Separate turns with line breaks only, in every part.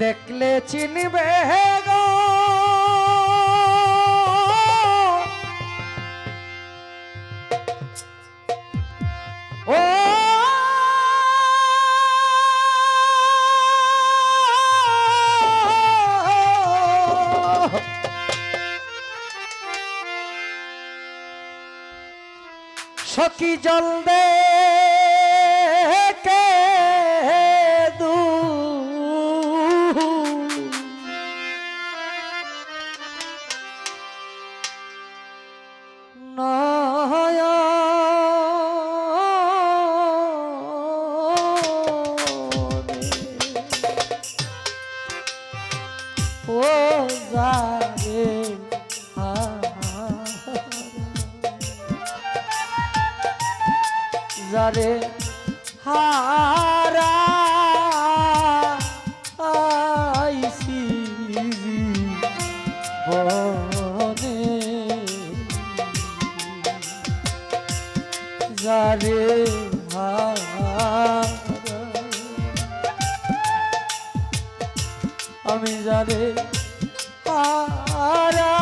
দেখলে চিনবে গো। সখী জল দে। যারে যারে হারা আইসি বনে। যারে হারা আমি যারে হারা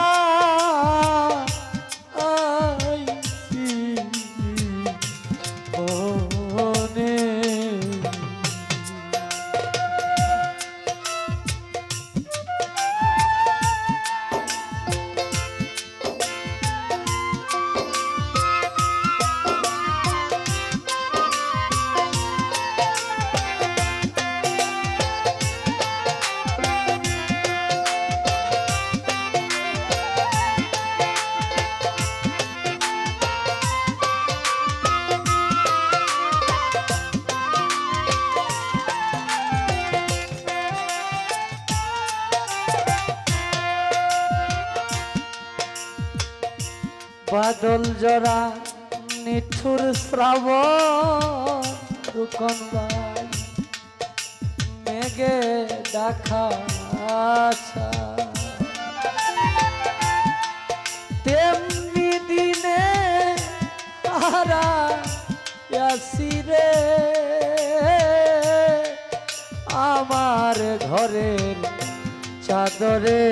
জরা নিঠুর রুকন মেঘে দেখা তেমনি দিনে হারা আসিরে আমার ঘরের চাদরে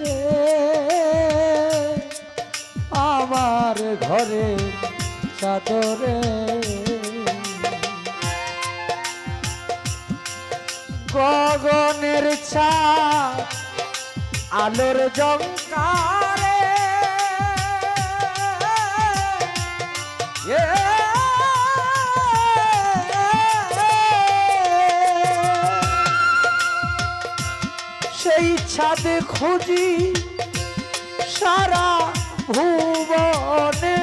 রে। আমার ঘরে চাদরে। গগনের ছা আলোর জঙ্কারে সেই ছাদে খুঁজি সারা ভুবনে।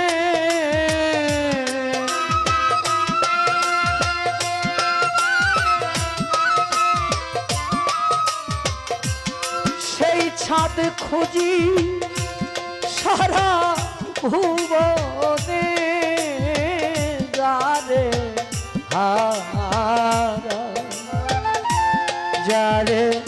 সেই ছাদ খুঁজি সারা ভুবনে। যারে হারা যারে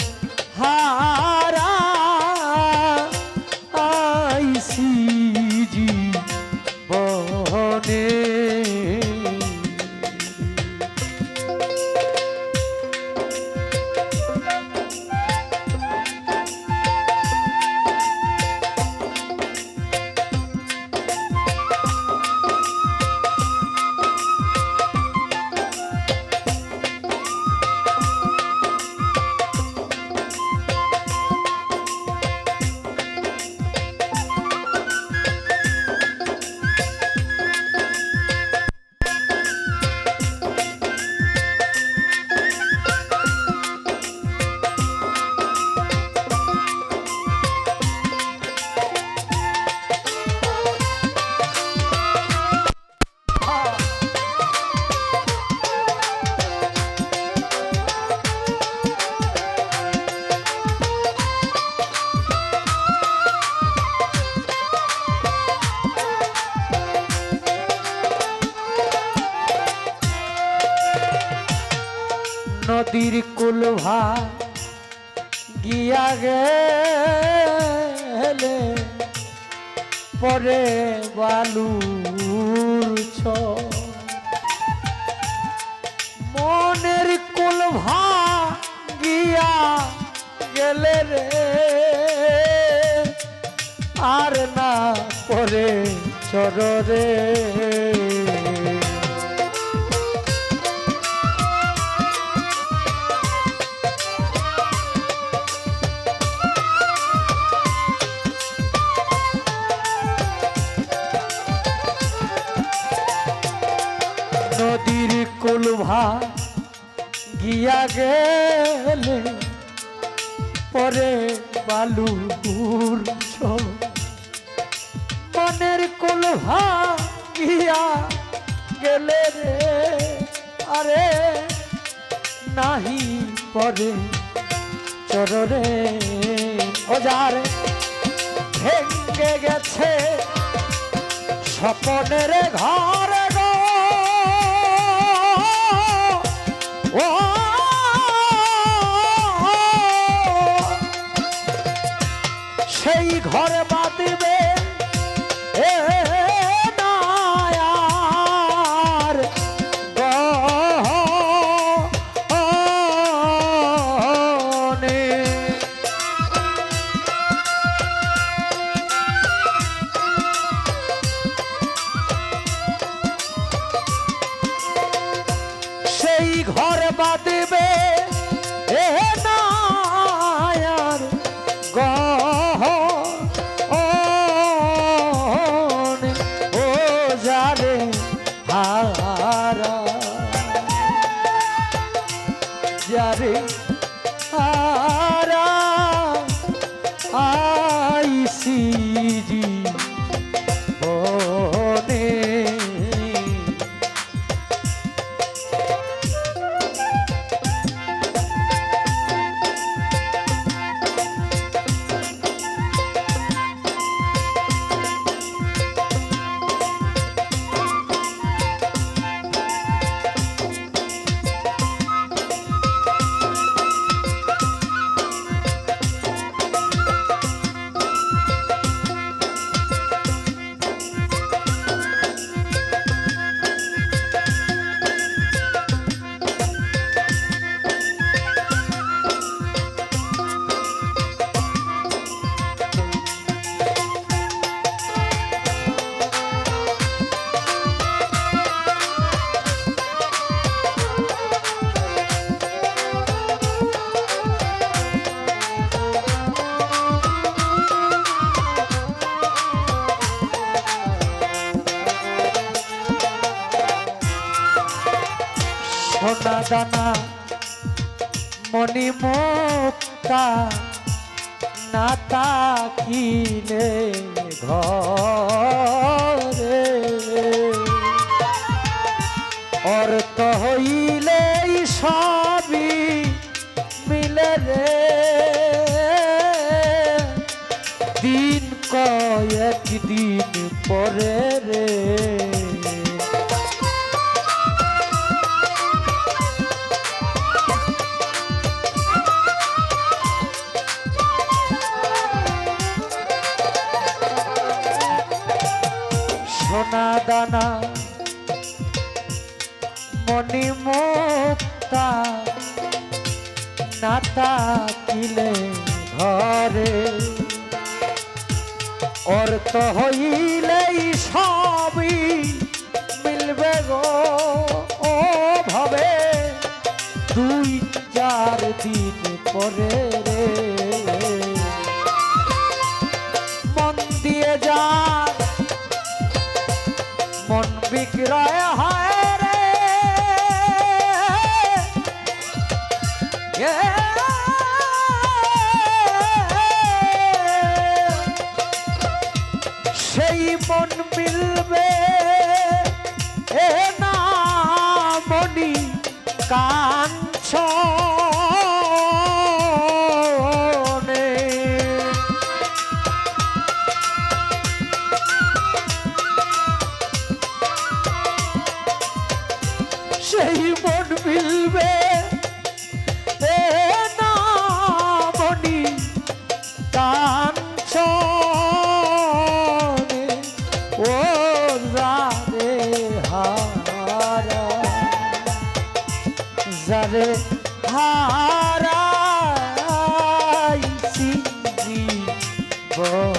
মনের কুল ভাঙিয়া গেলে রে। আর না পরে চররে নদীর কুলভা গিয়া গেলে পরে বালুর ছ- মনের কুলভা গিয়া গেলে রে, আরে নাহি পরে চররে ওজার ভেঙ্গে গেছে স্বপনের ঘরে। সেই ঘরে দানা মণি মুক্তা না তাকিলে ঘরে। অর্থ হইলে সবই মিলে রে। দিন কয়েক দিন পরে রে। দানা মণি মুক্তা নাতা কিলে ঘরে। অর্থ হইলেই সবই মিলবে গো ও ভাবে দুই চার দিন পরে বিক্রয় হয় রে। সেই মন মিলবে এ না মনি কাঞ্চ for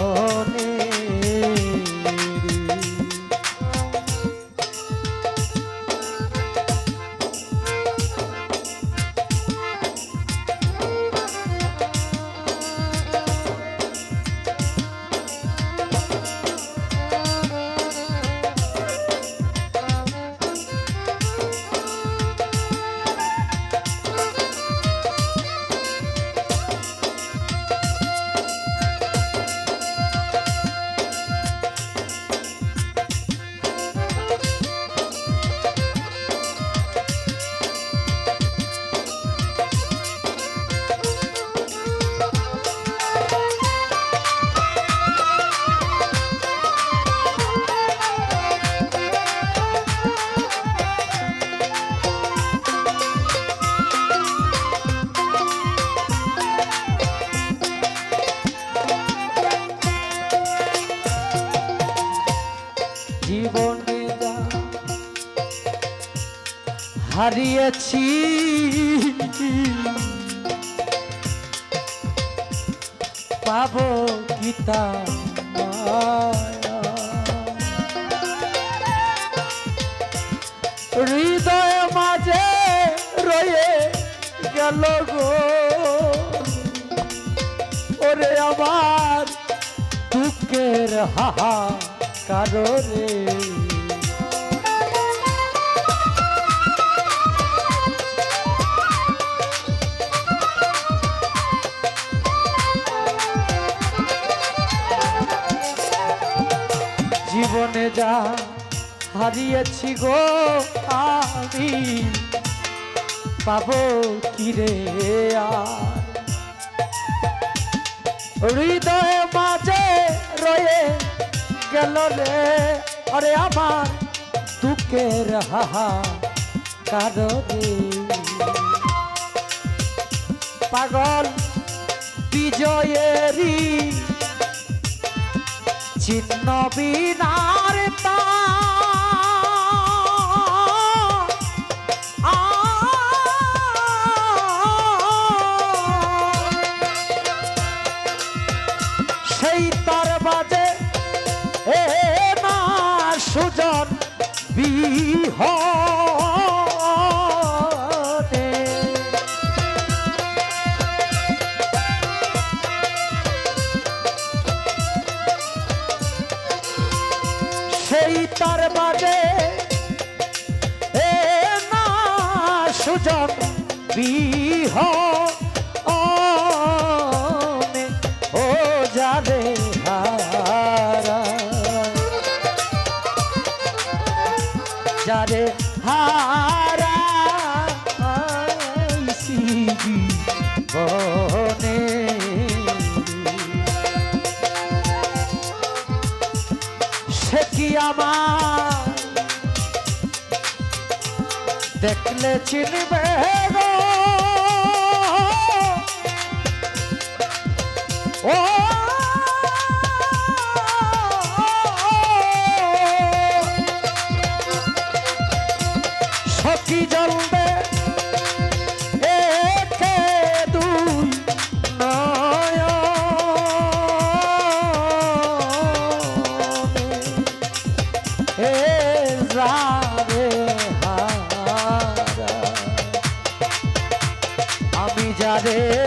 হারিয়েছি। পাব গীতা হৃদয় মাঝে রয়ে গেল গো। ওরে আমার দুঃখের হাহা কারণে জীবনে যা হারিয়েছি গো আমি, পাবো কিরে হৃদয় মাঝে রয়ে গেল রে, আরে আমার দুঃখের হাহা কারণে পাগল বিজয়েরই চিহ্ন বিনার সেই তার বাজে এ না সুজন বিহ সে কি আমার? দেখলে চিনবে ও আমি যারে হা